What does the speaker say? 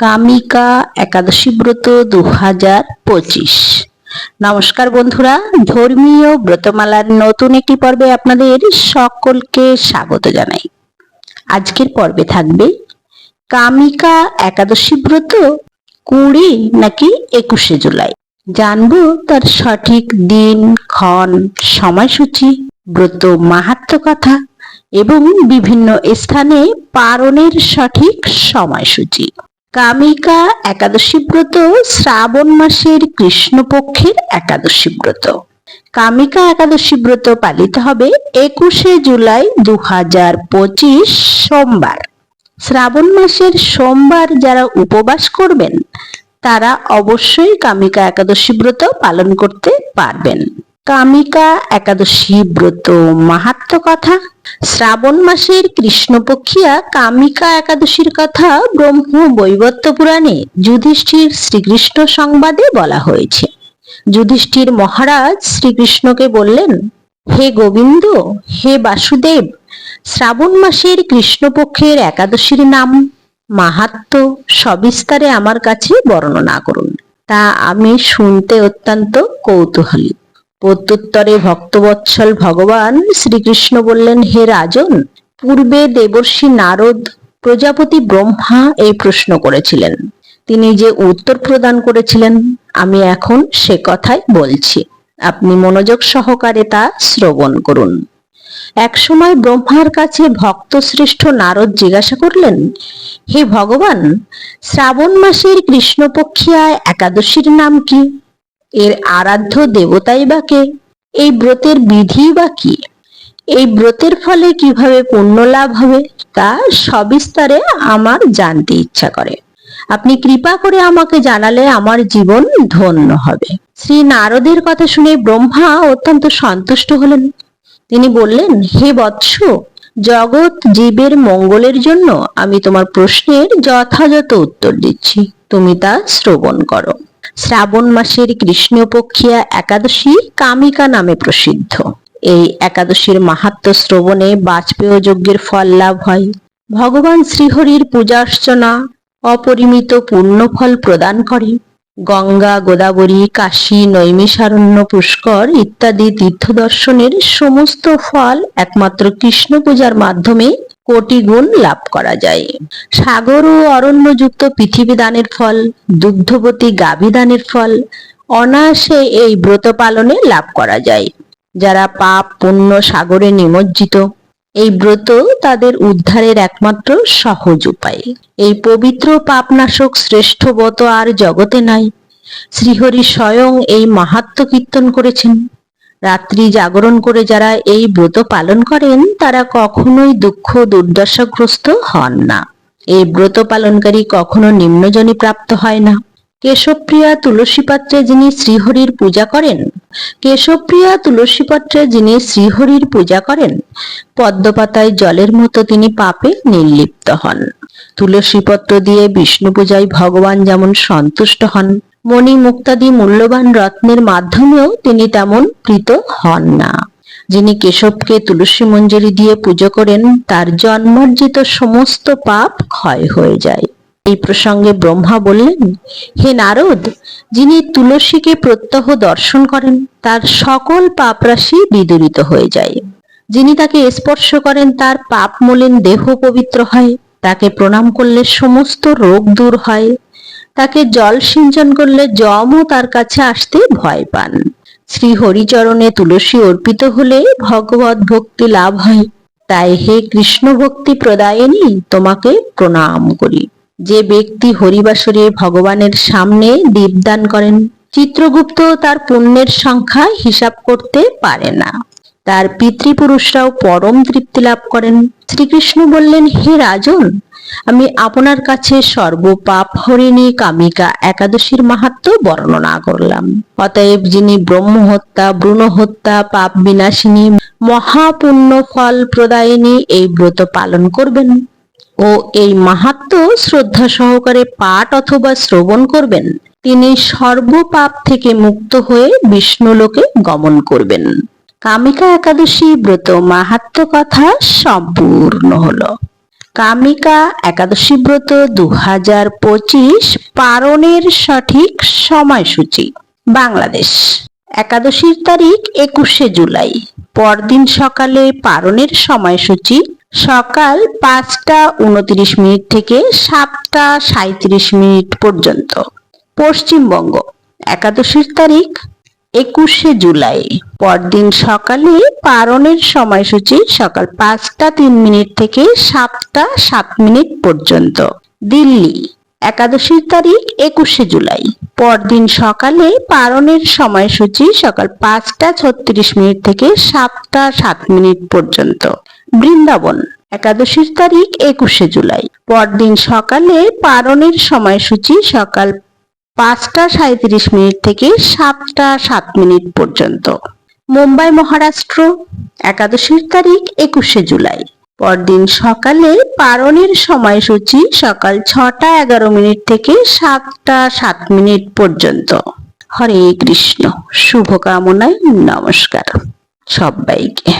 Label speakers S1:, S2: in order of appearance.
S1: কামিকা একাদশী ব্রত দু হাজার পঁচিশ। নমস্কার বন্ধুরা, ধর্মীয় ব্রতমালার নতুন একটি পর্বে আপনাদের সকলকে স্বাগত জানাই। আজকের পর্বে থাকবে, কামিকা একাদশী ব্রত কুড়ি নাকি একুশে জুলাই? জানব তার সঠিক দিন, ক্ষণ, সময়সূচি, ব্রত মাহাত্ম কথা এবং বিভিন্ন স্থানে পারণের সঠিক সময়সূচি। কামিকা একাদশী ব্রত, শ্রাবণ মাসের কৃষ্ণপক্ষের একাদশী ব্রত। কামিকা একাদশী ব্রত পালিত হবে একুশে জুলাই দু হাজার পঁচিশ সোমবার। শ্রাবণ মাসের সোমবার যারা উপবাস করবেন, তারা অবশ্যই কামিকা একাদশী ব্রত পালন করতে পারবেন। কামিকা একাদশী ব্রত, মাহাত্ম কথা, শ্রাবণ মাসের কৃষ্ণপক্ষিয়া কামিকা একাদশীর কথা ব্রহ্ম বৈবত্য পুরাণে যুধিষ্ঠির শ্রীকৃষ্ণ সংবাদে বলা হয়েছে। যুধিষ্ঠির মহারাজ শ্রীকৃষ্ণকে বললেন, হে গোবিন্দ, হে বাসুদেব, শ্রাবণ মাসের কৃষ্ণপক্ষের একাদশীর নাম মাহাত্ম সবিস্তারে আমার কাছে বর্ণনা করুন। তা আমি শুনতে অত্যন্ত কৌতূহলী। প্রত্যুত্তরে ভক্তবৎসল ভগবান শ্রীকৃষ্ণ বললেন, হে রাজন, পূর্বে দেবর্ষি নারদ প্রজাপতি ব্রহ্মা এই প্রশ্ন করেছিলেন। তিনি যে উত্তর প্রদান করেছিলেন, আমি এখন সে কথাই বলছি। আপনি মনোযোগ সহকারে তা শ্রবণ করুন। একসময় ব্রহ্মার কাছে ভক্ত শ্রেষ্ঠ নারদ জিজ্ঞাসা করলেন, হে ভগবান, শ্রাবণ মাসের কৃষ্ণপক্ষিয়ায় একাদশীর নাম কি? এর আরাধ্য দেবতাই বা কে? এই ব্রতের বিধি বা কি? এই ব্রতের ফলে কীভাবে পুণ্য লাভ হবে, তা সবিস্তারে আমার জানতে ইচ্ছা করে। আপনি কৃপা করে আমাকে জানালে আমার জীবন ধন্য হবে। শ্রী নারদের কথা শুনে ব্রহ্মা অত্যন্ত সন্তুষ্ট হলেন। তিনি বললেন, হে বৎস, জগৎ জীবের মঙ্গলের জন্য আমি তোমার প্রশ্নের যথাযথ উত্তর দিচ্ছি। তুমি তা শ্রবণ করো। শ্রাবণ মাসের কৃষ্ণপক্ষিয়া একাদশী কামিকা নামে প্রসিদ্ধ। এই একাদশীর মাহাত্ম শ্রবণে বাজপেয় যজ্ঞের ফল লাভ হয়। ভগবান শ্রীহরির পূজার্চনা অপরিমিত পুণ্যফল প্রদান করে। গঙ্গা, গোদাবরী, কাশী, নৈমিষারণ্য, পুষ্কর ইত্যাদি তীর্থ দর্শনের সমস্ত ফল একমাত্র কৃষ্ণ পূজার মাধ্যমে কোটি গুণ লাভ করা যায়। সাগর ও অরণ্যযুক্ত পৃথিবী দানের ফল, দুগ্ধবতী গাভী দানের ফল, অনায়াসে এই ব্রত পালনে লাভ করা যায়। যারা পাপ, পুণ্য সাগরে নিমজ্জিত, এই ব্রত তাদের উদ্ধারের একমাত্র সহজ উপায়। এই পবিত্র পাপনাশক শ্রেষ্ঠ ব্রত আর জগতে নাই। শ্রীহরি স্বয়ং এই মাহাত্ম কীর্তন করেছেন। রাত্রি জাগরণ করে যারা এই ব্রত পালন করেন, তারা কখনোই দুঃখ, দুর্দশাগ্রস্ত হন না। এই ব্রত পালনকারী কখনো নিম্নজনী প্রাপ্ত হয় না। কেশবপ্রিয়া তুলসী পাত্রে যিনি শ্রীহরির পূজা করেন, কেশবপ্রিয়া তুলসী পাত্রে যিনি শ্রীহরির পূজা করেন, পদ্মপাতায় জলের মতো তিনি পাপে নির্লিপ্ত হন। তুলসী পত্র দিয়ে বিষ্ণু পূজায় ভগবান যেমন সন্তুষ্ট হন মণি মুক্তাদি মূল্যবান রত্নের মাধ্যমেও তিনি তেমন প্রীত হন না। যিনি কেশবকে তুলসী মঞ্জরি দিয়ে পুজো করেন, তার জন্মার্জিত সমস্ত পাপ ক্ষয় হয়ে যায়। এই প্রসঙ্গে ব্রহ্মা বললেন, হে নারদ, যিনি তুলসীকে প্রত্যহ দর্শন করেন, তার সকল পাপরাশি বিদূরিত হয়ে যায়। যিনি তাকে স্পর্শ করেন, তার পাপ মলিন দেহ পবিত্র হয়। তাকে প্রণাম করলে সমস্ত রোগ দূর হয়। তাকে জল সিঞ্চন করলে যমও তার কাছে আসতে ভয় পান। শ্রী হরিচরণে তুলসী অর্পিত হলে ভগবত ভক্তি লাভ হয়। তাই হে কৃষ্ণ ভক্তি প্রদায়নী, তোমাকে প্রণাম করি। যে ব্যক্তি হরিবাসরে ভগবানের সামনে দীপদান করেন, চিত্রগুপ্ত তার পুণ্যের সংখ্যা হিসাব করতে পারে না। তার পিতৃপুরুষরাও পরম তৃপ্তি লাভ করেন। শ্রীকৃষ্ণ বললেন, হে রাজন, আমি আপনার কাছে সর্বপাপ হরিণী কামিকা একাদশীর মাহাত্ম বর্ণনা করলাম। অতএব যিনি ব্রহ্ম হত্যা ভ্রূণ হত্যা পাপ বিনাশিনী, মহাপুণ্য ফল প্রদায়িনী এই ব্রত পালন করবেন ও এই মাহাত্ম শ্রদ্ধা সহকারে পাঠ অথবা শ্রবণ করবেন, তিনি সর্বপাপ থেকে মুক্ত হয়ে বিষ্ণুলোকে গমন করবেন। কামিকা একাদশী ব্রত মাহাত্ম কথা সম্পূর্ণ হলো। কামিকা একাদশী ব্রত দু হাজার পঁচিশ পারণের সঠিক সময়সূচি, বাংলাদেশ। একাদশীর তারিখ একুশে জুলাই। পরদিন সকালে পারণের সময়সূচি, সকাল পাঁচটা উনত্রিশ মিনিট থেকে সাতটা সাঁত্রিশ মিনিট পর্যন্ত। পশ্চিমবঙ্গ, একাদশীর তারিখ একুশে জুলাই। পরদিন সকালে পারণের সময়সূচি সকাল পাঁচটা তিন মিনিট থেকে সাতটা সাত মিনিট পর্যন্ত। দিল্লি, একাদশীর তারিখ একুশে জুলাই। পরদিন সকালে পারণের সময়সূচি সকাল পাঁচটা ছত্রিশ মিনিট থেকে সাতটা সাত মিনিট পর্যন্ত। বৃন্দাবন, একাদশীর তারিখ একুশে জুলাই। পরদিন সকালে পারণের সময়সূচি সকাল পাঁচটা সাঁত্রিশ মিনিট থেকে সাতটা সাত মিনিট পর্যন্ত। মুম্বাই মহারাষ্ট্র, একাদশীর তারিখ একুশে জুলাই। পরদিন সকালে পারণের সময়সূচি সকাল ছটা এগারো মিনিট থেকে সাতটা সাত মিনিট পর্যন্ত। হরে কৃষ্ণ, শুভকামনায় নমস্কার সবাইকে।